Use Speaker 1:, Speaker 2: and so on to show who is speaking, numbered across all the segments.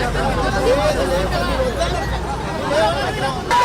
Speaker 1: Thank you.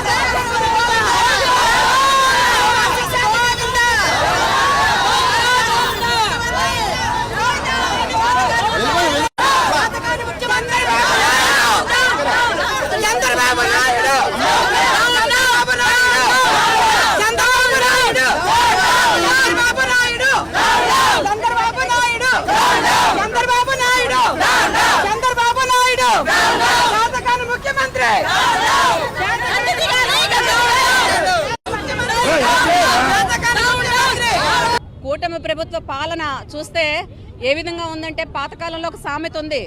Speaker 1: ప్రభుత్వ పాలన చూస్తే ఏ విధంగా ఉందంటే పాతకాలంలో ఒక సామెత ఉంది.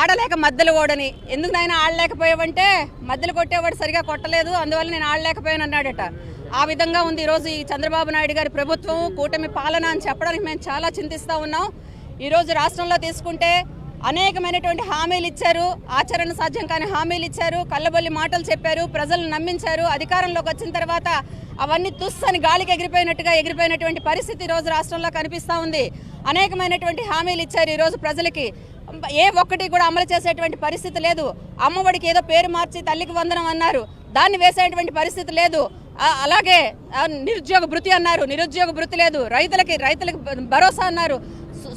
Speaker 1: ఆడలేక మద్దెలు ఓడని. ఎందుకు నాయన ఆడలేకపోయావంటే మద్దెలు కొట్టేవాడు సరిగా కొట్టలేదు అందువల్ల నేను ఆడలేకపోయాను అన్నాడట. ఆ విధంగా ఉంది ఈరోజు ఈ చంద్రబాబు నాయుడు గారి ప్రభుత్వం కూటమి పాలన అని చెప్పడానికి మేము చాలా చింతిస్తూ ఉన్నాం. ఈరోజు రాష్ట్రంలో తీసుకుంటే అనేకమైనటువంటి హామీలు ఇచ్చారు. ఆచరణ సాధ్యం కాని హామీలు ఇచ్చారు. కళ్ళబొల్లి మాటలు చెప్పారు. ప్రజలను నమ్మించారు. అధికారంలోకి వచ్చిన తర్వాత అవన్నీ తుస్సని గాలికి ఎగిరిపోయినట్టుగా ఎగిరిపోయినటువంటి పరిస్థితి ఈరోజు రాష్ట్రంలో కనిపిస్తూ ఉంది. అనేకమైనటువంటి హామీలు ఇచ్చారు ఈరోజు ప్రజలకి. ఏ ఒక్కటి కూడా అమలు చేసేటువంటి పరిస్థితి లేదు. అమ్మఒడికి ఏదో పేరు మార్చి తల్లికి వందనం అన్నారు. దాన్ని వేసేటువంటి పరిస్థితి లేదు. అలాగే నిరుద్యోగ భృతి అన్నారు. నిరుద్యోగ భృతి లేదు. రైతులకి రైతులకు భరోసా అన్నారు.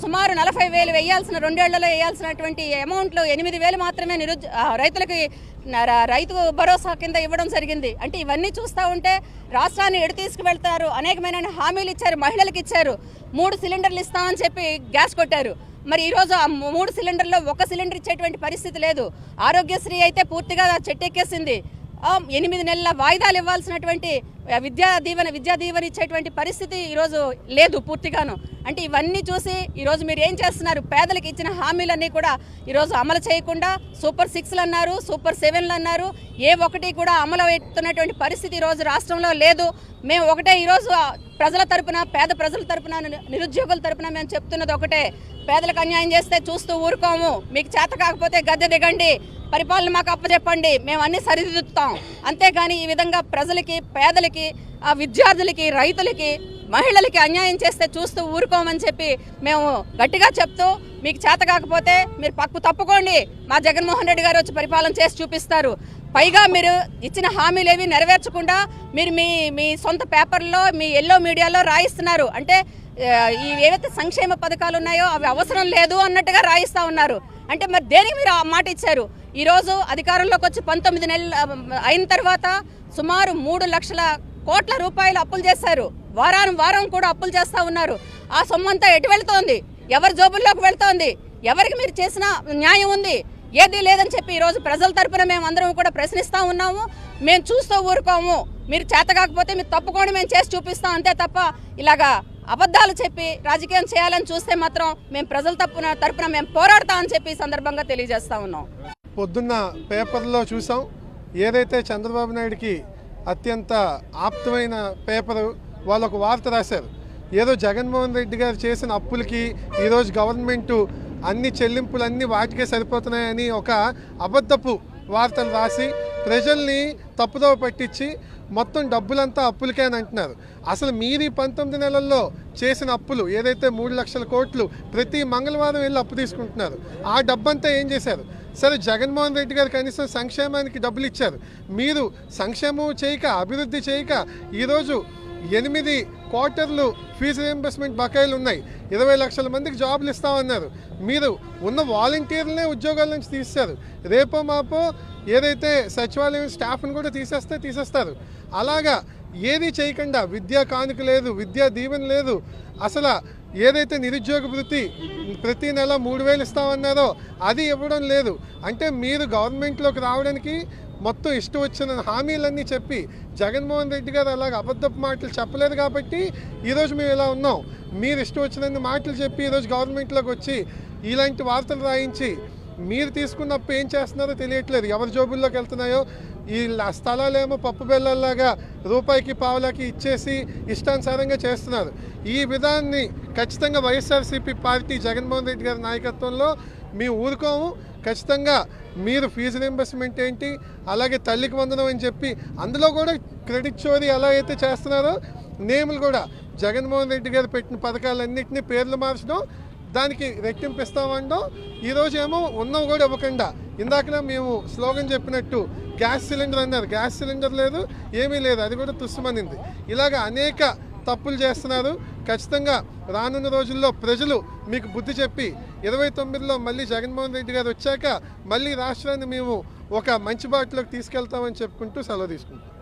Speaker 1: సుమారు నలభై వేలు వేయాల్సిన రెండేళ్ళలో వేయాల్సినటువంటి అమౌంట్లో ఎనిమిది వేలు మాత్రమే నిరుద్యో రైతులకి రైతు భరోసా కింద ఇవ్వడం జరిగింది. అంటే ఇవన్నీ చూస్తూ ఉంటే రాష్ట్రాన్ని ఎడు తీసుకువెళ్తారు? అనేకమైన హామీలు ఇచ్చారు మహిళలకు ఇచ్చారు. మూడు సిలిండర్లు ఇస్తామని చెప్పి గ్యాస్ కొట్టారు. మరి ఈరోజు ఆ మూడు సిలిండర్లో ఒక సిలిండర్ ఇచ్చేటువంటి పరిస్థితి లేదు. ఆరోగ్యశ్రీ అయితే పూర్తిగా చెట్టెక్కేసింది. ఎనిమిది నెలల వాయిదాలు ఇవ్వాల్సినటువంటి విద్యా దీవెన విద్యా దీవెన ఇచ్చేటువంటి పరిస్థితి ఈరోజు లేదు పూర్తిగాను. అంటే ఇవన్నీ చూసి ఈరోజు మీరు ఏం చేస్తున్నారు? పేదలకు ఇచ్చిన హామీలన్నీ కూడా ఈరోజు అమలు చేయకుండా సూపర్ సిక్స్లు అన్నారు సూపర్ సెవెన్లు అన్నారు ఏ ఒక్కటి కూడా అమలు అవుతున్నటువంటి పరిస్థితి ఈరోజు రాష్ట్రంలో లేదు. మేము ఒకటే ఈరోజు ప్రజల తరపున పేద ప్రజల తరపున నిరుద్యోగుల తరపున మేము చెప్తున్నది ఒకటే. పేదలకు అన్యాయం చేస్తే చూస్తూ ఊరుకోము. మీకు చేత కాకపోతే గద్దె దిగండి. పరిపాలన మాకు అప్పచెప్పండి మేము అన్ని సరిదిద్దుతాం. అంతేగాని ఈ విధంగా ప్రజలకి పేదలకి ఆ విద్యార్థులకి రైతులకి మహిళలకి అన్యాయం చేస్తే చూస్తూ ఊరుకోమని చెప్పి మేము గట్టిగా చెప్తూ మీకు చేత కాకపోతే మీరు పక్కు తప్పుకోండి. మా జగన్మోహన్ రెడ్డి గారు వచ్చి పరిపాలన చేసి చూపిస్తారు. పైగా మీరు ఇచ్చిన హామీలు నెరవేర్చకుండా మీరు మీ మీ సొంత పేపర్లో మీ ఎల్లో మీడియాలో రాయిస్తున్నారు. అంటే ఈ ఏవైతే సంక్షేమ పథకాలు ఉన్నాయో అవి అవసరం లేదు అన్నట్టుగా రాయిస్తూ ఉన్నారు. అంటే మరి దేనికి మీరు ఆ మాట ఇచ్చారు? ఈరోజు అధికారంలోకి వచ్చి పంతొమ్మిది నెలలు అయిన తర్వాత సుమారు మూడు లక్షల కోట్ల రూపాయలు అప్పులు చేశారు. వారం వారం కూడా అప్పులు చేస్తూ ఉన్నారు. ఆ సొమ్ము అంతా ఎటు వెళుతోంది? ఎవరి జోబుల్లోకి వెళుతోంది? ఎవరికి మీరు చేసిన న్యాయం ఉంది? ఏది లేదని చెప్పి ఈరోజు ప్రజల తరపున మేము అందరం కూడా ప్రశ్నిస్తూ ఉన్నాము. మేము చూస్తూ ఊరుకోము. మీరు చేత కాకపోతే మీరు తప్పుకోండి మేము చేసి చూపిస్తాం. అంతే తప్ప ఇలాగా అబద్ధాలు చెప్పి రాజకీయం చేయాలని చూస్తే మాత్రం మేము ప్రజల తప్పున తరపున మేము పోరాడతామని చెప్పి సందర్భంగా తెలియజేస్తా ఉన్నాం.
Speaker 2: పొద్దున్న పేపర్లో చూసాం. ఏదైతే చంద్రబాబు నాయుడికి అత్యంత ఆప్తమైన పేపరు వాళ్ళు ఒక వార్త రాశారు. ఏదో జగన్మోహన్ రెడ్డి గారు చేసిన అప్పులకి ఈరోజు గవర్నమెంటు అన్ని చెల్లింపులన్నీ వాటికే సరిపోతున్నాయని ఒక అబద్ధపు వార్తలు రాసి ప్రజల్ని తప్పుదోవ పట్టించి మొత్తం డబ్బులంతా అప్పులకే అని అంటున్నారు. అసలు మీరు ఈ పంతొమ్మిది నెలల్లో చేసిన అప్పులు ఏదైతే మూడు లక్షల కోట్లు ప్రతి మంగళవారం వెళ్ళి అప్పు తీసుకుంటున్నారు. ఆ డబ్బంతా ఏం చేశారు? సరే జగన్మోహన్ రెడ్డి గారు కనీసం సంక్షేమానికి డబ్బులు ఇచ్చారు. మీరు సంక్షేమం చేయక అభివృద్ధి చేయక ఈరోజు ఎనిమిది క్వార్టర్లు ఫీజు రియంబర్స్మెంట్ బకాయిలు ఉన్నాయి. ఇరవై లక్షల మందికి జాబులు ఇస్తామన్నారు. మీరు ఉన్న వాలంటీర్లనే ఉద్యోగాల నుంచి తీస్తారు రేపో మాపో ఏదైతే సచివాలయం స్టాఫ్ని కూడా తీసేస్తే తీసేస్తారు. అలాగా ఏది చేయకుండా విద్యా కానుక లేదు విద్యా దీవెన లేదు. అసలు ఏదైతే నిరుద్యోగ వృత్తి ప్రతి నెల మూడు వేలు ఇస్తామన్నారో అది ఇవ్వడం లేదు. అంటే మీరు గవర్నమెంట్లోకి రావడానికి మొత్తం ఇష్టం వచ్చిన హామీలన్నీ చెప్పి జగన్మోహన్ రెడ్డి గారు అలాగ అబద్ధపు మాటలు చెప్పలేదు కాబట్టి ఈరోజు మేము ఇలా ఉన్నాం. మీరు ఇష్టం వచ్చినన్ని మాటలు చెప్పి ఈరోజు గవర్నమెంట్లోకి వచ్చి ఇలాంటి వార్తలు రాయించి మీరు తీసుకున్నప్పుడు ఏం చేస్తున్నారో తెలియట్లేదు. ఎవరి జోబుల్లోకి వెళ్తున్నాయో ఈ స్థలాలేమో పప్పు బెల్లల్లాగా రూపాయికి పావులకి ఇచ్చేసి ఇష్టానుసారంగా చేస్తున్నారు. ఈ విధాన్ని ఖచ్చితంగా వైఎస్ఆర్సీపీ పార్టీ జగన్మోహన్ రెడ్డి గారి నాయకత్వంలో మీ ఊరుకోము. ఖచ్చితంగా మీరు ఫీజు రింబర్స్మెంట్ ఏంటి అలాగే తల్లికి వందనం అని చెప్పి అందులో కూడా క్రెడిట్ చోరీ ఎలా అయితే చేస్తున్నారో నేములు కూడా జగన్మోహన్ రెడ్డి గారు పెట్టిన పథకాలన్నింటినీ పేర్లు మార్చడం దానికి రెట్టింపు ఈరోజు ఏమో ఉన్నాం కూడా ఇవ్వకుండా. ఇందాకనే మేము స్లోగన్ చెప్పినట్టు గ్యాస్ సిలిండర్ అన్నారు. గ్యాస్ సిలిండర్ లేదు ఏమీ లేదు అది కూడా తుస్సుమనింది. ఇలాగ అనేక తప్పులు చేస్తున్నారు. ఖచ్చితంగా రానున్న రోజుల్లో ప్రజలు మీకు బుద్ధి చెప్పి ఇరవై తొమ్మిదిలో మళ్ళీ జగన్మోహన్ రెడ్డి గారు వచ్చాక మళ్ళీ రాష్ట్రాన్ని మేము ఒక మంచి బాటలోకి తీసుకెళ్తామని చెప్పుకుంటూ సెలవు తీసుకుంటాం